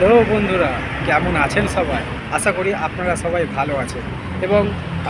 বন্ধুরা, কেমন আছেন সবাই? আশা করি আপনারা সবাই ভালো আছেন এবং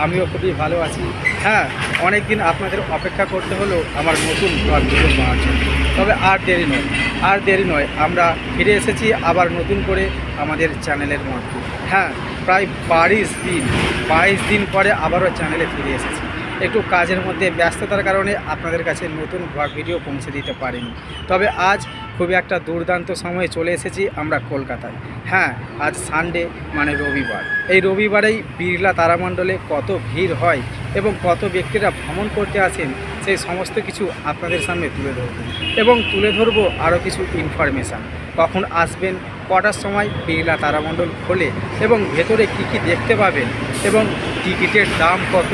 আমিও খুবই ভালো আছি। হ্যাঁ অনেক দিন আপনাদের অপেক্ষা করতে হলো আমার নতুন ব্লগ ভিডিও পাওয়ার জন্য। তবে আর দেরি নয়, আর দেরি নয়, আমরা ফিরে এসেছি আবার নতুন করে আমাদের চ্যানেলের মধ্যে। হ্যাঁ প্রায় বাইশ দিন বাইশ দিন পরে আবারও চ্যানেলে ফিরে এসেছি। একটু কাজের মধ্যে ব্যস্ততার কারণে আপনাদের কাছে নতুন ভিডিও পৌঁছে দিতে পারিনি। তবে আজ খুবই একটা দুর্দান্ত সময়ে চলে এসেছি আমরা কলকাতায়। হ্যাঁ আজ সানডে মানে রবিবার। এই রবিবারেই বিড়লা তারামণ্ডলে কত ভিড় হয় এবং কত ব্যক্তিরা ভ্রমণ করতে আসেন, সেই সমস্ত কিছু আপনাদের সামনে তুলে ধরব। এবং তুলে ধরবো আরও কিছু ইনফরমেশান কখন আসবেন, কটার সময় বিড়লা তারামণ্ডল খোলে এবং ভেতরে কি কি দেখতে পাবেন এবং টিকিটের দাম কত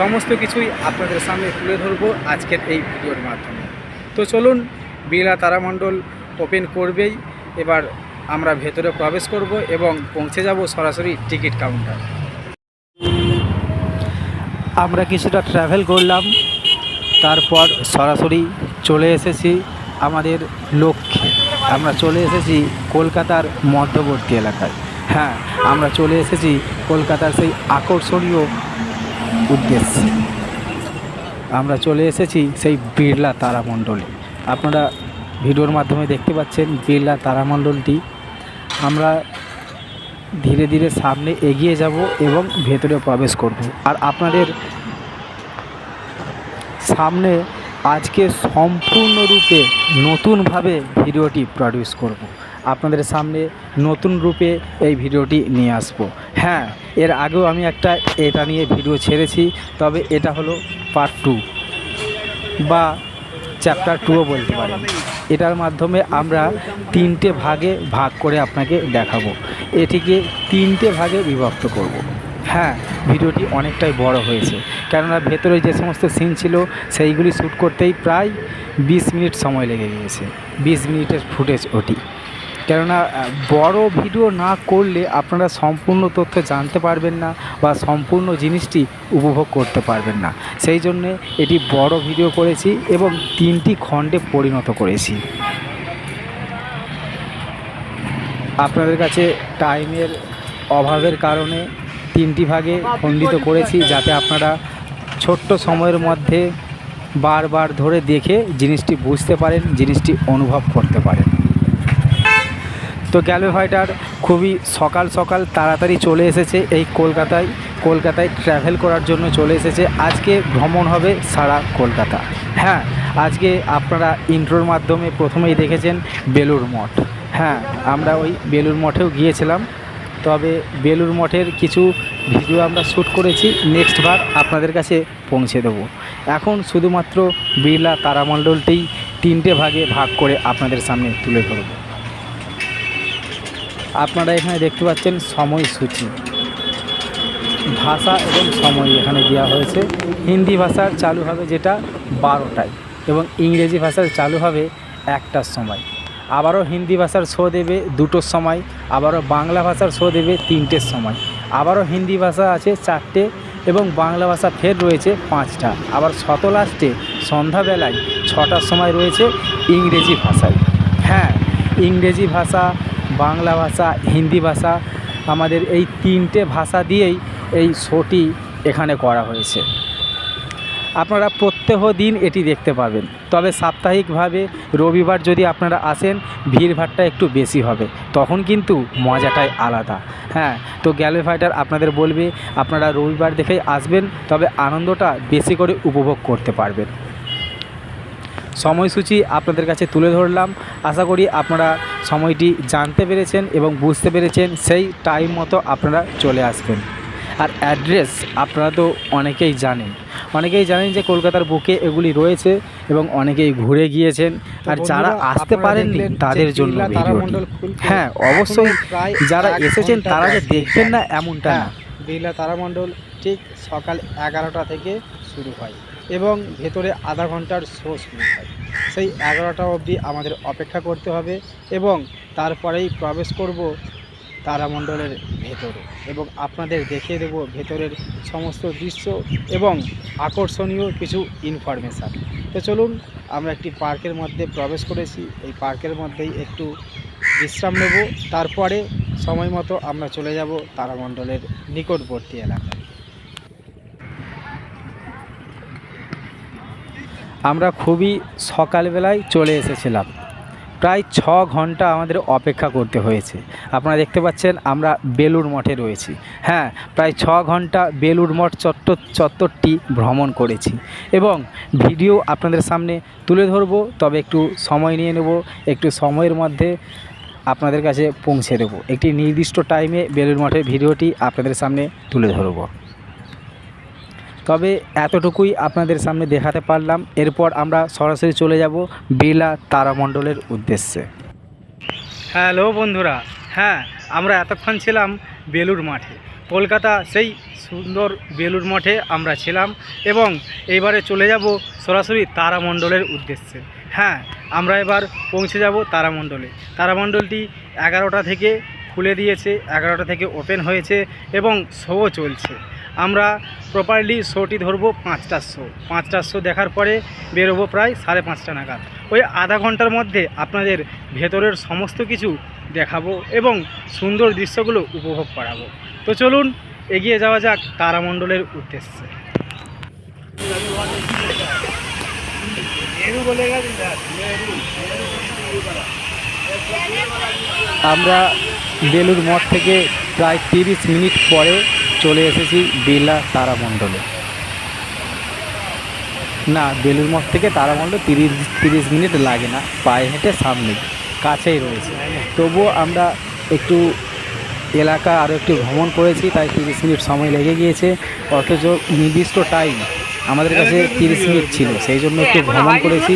সমস্ত কিছুই আপনাদের সামনে তুলে ধরবো আজকের এই ভিডিওর মাধ্যমে। তো চলুন বিড়লা তারামণ্ডল ওপেন করবেই। এবার আমরা ভেতরে প্রবেশ করব এবং পৌঁছে যাব সরাসরি টিকিট কাউন্টার। আমরা কিছুটা ট্রাভেল করলাম, তারপর সরাসরি চলে এসেছি আমাদের লক্ষ্যে। আমরা চলে এসেছি কলকাতার মধ্যবর্তী এলাকায়। হ্যাঁ আমরা চলে এসেছি কলকাতার সেই আকর্ষণীয় উদ্দেশ্যে। আমরা চলে এসেছি সেই বিড়লা তারামণ্ডলে। আপনারা ভিডিওর মাধ্যমে দেখতে পাচ্ছেন বিড়লা তারামণ্ডলটি। আমরা ধীরে ধীরে সামনে এগিয়ে যাব এবং ভেতরে প্রবেশ করব। আর আপনাদের সামনে আজকে সম্পূর্ণরূপে নতুনভাবে ভিডিওটি প্রডিউস করব। আপনাদের সামনে নতুন রূপে এই ভিডিওটি নিয়ে আসব। হ্যাঁ এর আগেও আমি একটা এটা নিয়ে ভিডিও ছেড়েছি, তবে এটা হলো পার্ট টু বা চ্যাপ্টার টুও বলতে পারেন এটার মাধ্যমে আমরা তিনটে ভাগে ভাগ করে আপনাকে দেখাবো এটিকে তিনটে ভাগে বিভক্ত করব। হ্যাঁ ভিডিওটি অনেকটাই বড় হয়েছে, কেননা ভেতরে যে সমস্ত সিন ছিল সেইগুলি শ্যুট করতেই প্রায় বিশ মিনিট সময় লেগে গিয়েছে বিশ মিনিটের ফুটেজ ওটি কেননা বড় ভিডিও না করলে আপনারা সম্পূর্ণ তথ্য জানতে পারবেন না বা সম্পূর্ণ জিনিসটি উপভোগ করতে পারবেন না। সেই জন্যে এটি বড় ভিডিও করেছি এবং তিনটি খণ্ডে পরিণত করেছি। আপনাদের কাছে টাইমের অভাবের কারণে তিনটি ভাগে খণ্ডিত করেছি যাতে আপনারা ছোট্ট সময়ের মধ্যে বারবার ধরে দেখে জিনিসটি বুঝতে পারেন, জিনিসটি অনুভব করতে পারেন। তো গ্যালো ফাইটার খুবই সকাল সকাল তাড়াতাড়ি চলে এসেছে, এই কলকাতায় কলকাতায় ট্র্যাভেল করার জন্য চলে এসেছে। আজকে ভ্রমণ হবে সারা কলকাতা। হ্যাঁ আজকে আপনারা ইন্ট্রোর মাধ্যমে প্রথমেই দেখেছেন বেলুর মঠ। হ্যাঁ আমরা ওই বেলুর মঠেও গিয়েছিলাম। তবে বেলুর মঠের কিছু ভিডিও আমরা শ্যুট করেছি নেক্সট বার আপনাদের কাছে পৌঁছে দেবো। এখন শুধুমাত্র বিড়লা তারামণ্ডলটিই তিনটে ভাগে ভাগ করে আপনাদের সামনে তুলে ধরবো। আপনারা এখানে দেখতে পাচ্ছেন সময়সূচি ভাষা এবং সময় এখানে দেওয়া হয়েছে। হিন্দি ভাষার চালু হবে যেটা বারোটায় এবং ইংরেজি ভাষার চালু হবে একটার সময়। আবারও হিন্দি ভাষার শো দেবে দুটোর সময়, আবারও বাংলা ভাষার শো দেবে তিনটের সময়। আবারও হিন্দি ভাষা আছে চারটে এবং বাংলা ভাষা ফের রয়েছে পাঁচটা। আবার শত লাস্টে সন্ধ্যাবেলায় ছটার সময় রয়েছে ইংরেজি ভাষায়। হ্যাঁ ইংরেজি ভাষা বাংলা ভাষা, হিন্দি ভাষা আমাদের এই তিনটে ভাষা দিয়েই এই শোটি এখানে করা হয়েছে। আপনারা প্রত্যহ দিন এটি দেখতে পাবেন। তবে সাপ্তাহিকভাবে রবিবার যদি আপনারা আসেন, ভিড়ভাড়টা একটু বেশি হবে। তখন কিন্তু মজাটাই আলাদা। হ্যাঁ তো গ্যালে ফাইটার আপনাদের বলবে, আপনারা রবিবার দেখেই আসবেন, তবে আনন্দটা বেশি করে উপভোগ করতে পারবেন। সময়সূচি আপনাদের কাছে তুলে ধরলাম। আশা করি আপনারা সময়টি জানতে পেরেছেন এবং বুঝতে পেরেছেন সেই টাইম মতো আপনারা চলে আসবেন। আর অ্যাড্রেস আপনারা তো অনেকেই জানেন। অনেকেই জানেন যে কলকাতার বুকে এগুলি রয়েছে এবং অনেকেই ঘুরে গিয়েছেন। আর যারা আসতে পারেননি তাদের জন্য ভিডিওটি। হ্যাঁ অবশ্যই যারা এসেছেন তারা যে দেখবেন না এমনটা না। বিড়লা তারামণ্ডল ঠিক সকাল এগারোটা থেকে শুরু হয়। এবং ভেতরে আধা ঘণ্টার শো শুরু হয়। সেই এগারোটা অবধি আমাদের অপেক্ষা করতে হবে এবং তারপরেই প্রবেশ করব তারামণ্ডলের ভেতরে এবং আপনাদের দেখিয়ে দেবো ভেতরের সমস্ত দৃশ্য এবং আকর্ষণীয় কিছু ইনফরমেশান তো চলুন, আমরা একটি পার্কের মধ্যে প্রবেশ করেছি। এই পার্কের মধ্যেই একটু বিশ্রাম নেব। তারপরে সময় মতো আমরা চলে যাব তারামণ্ডলের নিকটবর্তী এলাকায়। আমরা খুবই সকালবেলায় চলে এসেছিলাম। প্রায় ছ ঘণ্টা আমাদের অপেক্ষা করতে হয়েছে। আপনারা দেখতে পাচ্ছেন আমরা বেলুর মঠে রয়েছি। হ্যাঁ প্রায় ছ ঘণ্টা বেলুর মঠ চত্বর, চত্বরটি ভ্রমণ করেছি এবং ভিডিও আপনাদের সামনে তুলে ধরবো, তবে একটু সময় নিয়ে নেব, একটু সময়ের মধ্যে আপনাদের কাছে পৌঁছে দেবো। একটি নির্দিষ্ট টাইমে বেলুর মঠের ভিডিওটি আপনাদের সামনে তুলে ধরবো। তবে এতটুকুই আপনাদের সামনে দেখাতে পারলাম। এরপর আমরা সরাসরি চলে যাব বেলা তারামণ্ডলের উদ্দেশ্যে। হ্যালো বন্ধুরা হ্যাঁ আমরা এতক্ষণ ছিলাম বেলুর মাঠে। কলকাতা সেই সুন্দর বেলুর মঠে আমরা ছিলাম এবং এইবারে চলে যাব সরাসরি তারামণ্ডলের উদ্দেশ্যে। হ্যাঁ আমরা এবার পৌঁছে যাব তারামণ্ডলে। তারামণ্ডলটি এগারোটা থেকে খুলে দিয়েছে, এগারোটা থেকে ওপেন হয়েছে এবং শো চলছে। আমরা প্রপারলি শোটি ধরবো পাঁচটার শো পাঁচটার শো দেখার পরে বেরোবো প্রায় সাড়ে পাঁচটা নাগাদ। ওই আধা ঘণ্টার মধ্যে আপনাদের ভেতরের সমস্ত কিছু দেখাবো এবং সুন্দর দৃশ্যগুলো উপভোগ করাবো। তো চলুন, এগিয়ে যাওয়া যাক তারামণ্ডলের উদ্দেশ্যে। আমরা বেলুর মঠ থেকে প্রায় তিরিশ মিনিট পরে চলে এসেছি বেলা তারামণ্ডলে। না বেলুর মঠ থেকে তারামণ্ডল তিরিশ তিরিশ মিনিট লাগে না, পায়ে হেঁটে সামনে, কাছেই রয়েছে। তবুও আমরা একটু এলাকা আরও একটু ভ্রমণ করেছি, তাই তিরিশ মিনিট সময় লেগে গিয়েছে। অথচ নির্দিষ্ট টাইম আমাদের কাছে তিরিশ মিনিট ছিল, সেই জন্য একটু ভ্রমণ করেছি।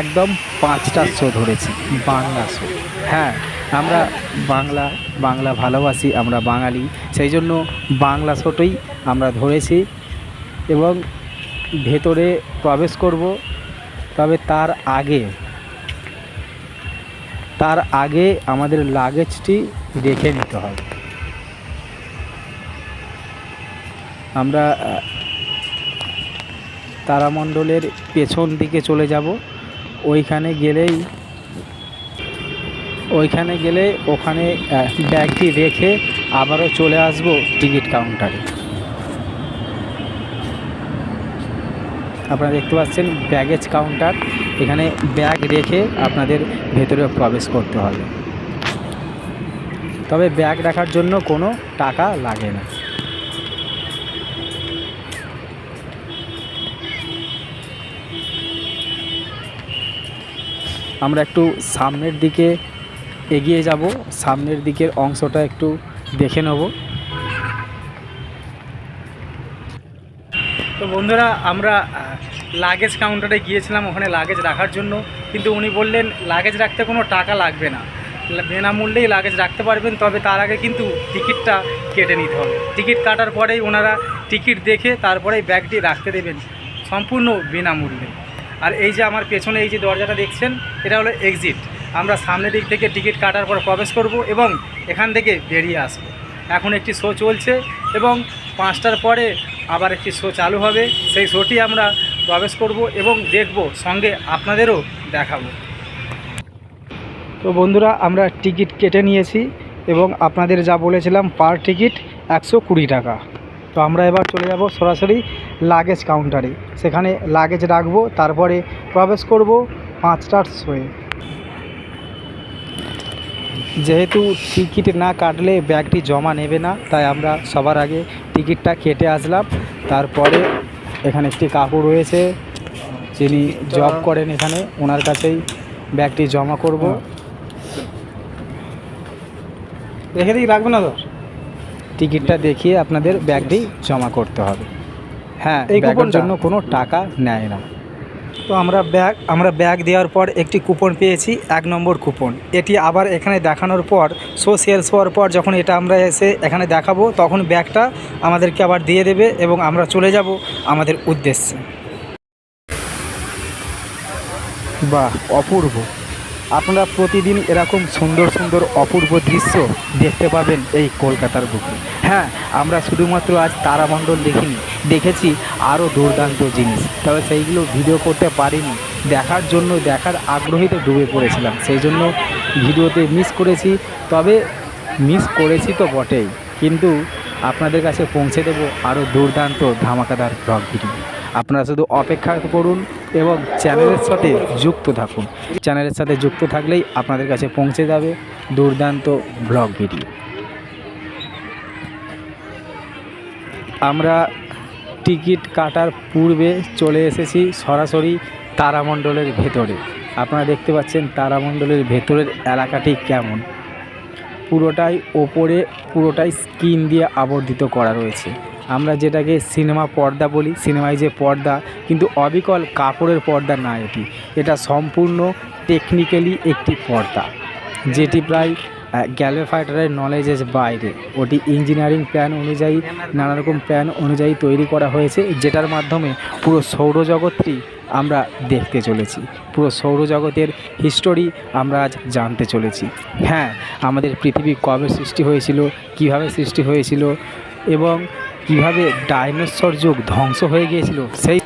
একদম পাঁচটা শো ধরেছি, বাংলা শো। হ্যাঁ আমরা বাংলা বাংলা ভালোবাসি, আমরা বাঙালি। সেই জন্য বাংলা শোটাই আমরা ধরেছি এবং ভেতরে প্রবেশ করব। তবে তার আগে তার আগে আমাদের লাগেজটি রেখে নিতে হবে। আমরা, তারামণ্ডলের পেছন দিকে চলে যাব। ওইখানে গেলেই ওইখানে গেলে ওখানে ব্যাগটি রেখে আবারও চলে আসব টিকিট কাউন্টারে। আপনারা দেখতে পাচ্ছেন ব্যাগেজ কাউন্টার। এখানে ব্যাগ রেখে আপনাদের ভেতরে প্রবেশ করতে হবে। তবে ব্যাগ রাখার জন্য কোনো টাকা লাগে না। আমরা একটু সামনের দিকে এগিয়ে যাব। সামনের দিকের অংশটা একটু দেখে নেব। তো বন্ধুরা, আমরা লাগেজ কাউন্টারে গিয়েছিলাম ওখানে লাগেজ রাখার জন্য। কিন্তু উনি বললেন লাগেজ রাখতে কোনো টাকা লাগবে না। বিনামূল্যেই লাগেজ রাখতে পারবেন, তবে তার আগে কিন্তু টিকিটটা কেটে নিতে হবে। টিকিট কাটার পরেই ওনারা টিকিট দেখে তারপরেই ব্যাগটি রাখতে দেবেন, সম্পূর্ণ বিনামূল্যে। আর এই যে আমার পেছনে এই যে দরজাটা দেখছেন, এটা হলো এক্সিট আমরা সামনের দিক থেকে টিকিট কাটার পর প্রবেশ করব এবং এখান থেকে বেরিয়ে আসব। এখন একটি শো চলছে এবং পাঁচটার পরে আবার একটি শো চালু হবে। সেই শোটি আমরা প্রবেশ করব এবং দেখব, সঙ্গে আপনাদেরও দেখাবো। তো বন্ধুরা, আমরা টিকিট কেটে নিয়েছি এবং আপনাদের যা বলেছিলাম, পার টিকিট একশো কুড়ি টাকা। তো আমরা এবার চলে যাব সরাসরি লাগেজ কাউন্টারে। সেখানে লাগেজ রাখব, তারপরে প্রবেশ করব পাঁচটার শোয়ে। যেহেতু টিকিট না কাটলে ব্যাগটি জমা নেবে না তাই আমরা সবার আগে টিকিটটা কেটে আসলাম। তারপরে এখানে একটি কাকু রয়েছে যিনি জব করেন এখানে। ওনার কাছেই ব্যাগটি জমা করব। রেখে দিই রাখব না তো? টিকিটটা দেখিয়ে আপনাদের ব্যাগটি জমা করতে হবে। হ্যাঁ এই ব্যাগের জন্য কোনো টাকা নেয় না। তো আমরা ব্যাগ আমরা ব্যাগ দেওয়ার পর একটি কুপন পেয়েছি, এক নম্বর কুপন। এটি আবার এখানে দেখানোর পর শো সেলস হওয়ার পর যখন এটা আমরা এসে এখানে দেখাবো, তখন ব্যাগটা আমাদেরকে আবার দিয়ে দেবে এবং আমরা চলে যাব আমাদের উদ্দেশ্যে। বাহ, অপূর্ব। আপনারা প্রতিদিন এরকম সুন্দর সুন্দর অপূর্ব দৃশ্য দেখতে পাবেন এই কলকাতার বুকে। হ্যাঁ আমরা শুধুমাত্র আজ তারামণ্ডল দেখিনি, দেখেছি আরও দুর্দান্ত জিনিস। তবে সেইগুলো ভিডিও করতে পারিনি। দেখার জন্য, দেখার আগ্রহীতে ডুবে পড়েছিলাম। সেই জন্য ভিডিওতে মিস করেছি, তবে মিস করেছি তো বটেই। কিন্তু আপনাদের কাছে পৌঁছে দেবো আরও দুর্দান্ত ধামাকাদার ব্লগ ভিডিও আপনারা শুধু অপেক্ষা করুন এবং চ্যানেলের সাথে যুক্ত থাকুন। চ্যানেলের সাথে যুক্ত থাকলেই আপনাদের কাছে পৌঁছে যাবে দুর্দান্ত ব্লগ ভিডিও আমরা টিকিট কাটার পূর্বে চলে এসেছি সরাসরি তারামণ্ডলের ভেতরে। আপনারা দেখতে পাচ্ছেন তারামণ্ডলের ভেতরের এলাকাটি কেমন। পুরোটাই ওপরে, পুরোটাই স্কিন দিয়ে আবর্তিত করা রয়েছে। আমরা যেটাকে সিনেমা পর্দা বলি সিনেমায় যে পর্দা, কিন্তু অবিকল কাপড়ের পর্দা না এটি। এটা সম্পূর্ণ টেকনিক্যালি একটি পর্দা, যেটি প্রায় গ্যালোফাইটারের নলেজের বাইরে। ওটি ইঞ্জিনিয়ারিং প্ল্যান অনুযায়ী নানা রকম প্ল্যান অনুযায়ী তৈরি করা হয়েছে, যেটার মাধ্যমে পুরো সৌরজগৎটি আমরা দেখতে চলেছি। পুরো সৌরজগতের হিস্টোরি আমরা আজ জানতে চলেছি। হ্যাঁ আমাদের পৃথিবী কবে সৃষ্টি হয়েছিল, কীভাবে সৃষ্টি হয়েছিল এবং কীভাবে ডাইনোসর যুগ ধ্বংস হয়ে গিয়েছিল, সেই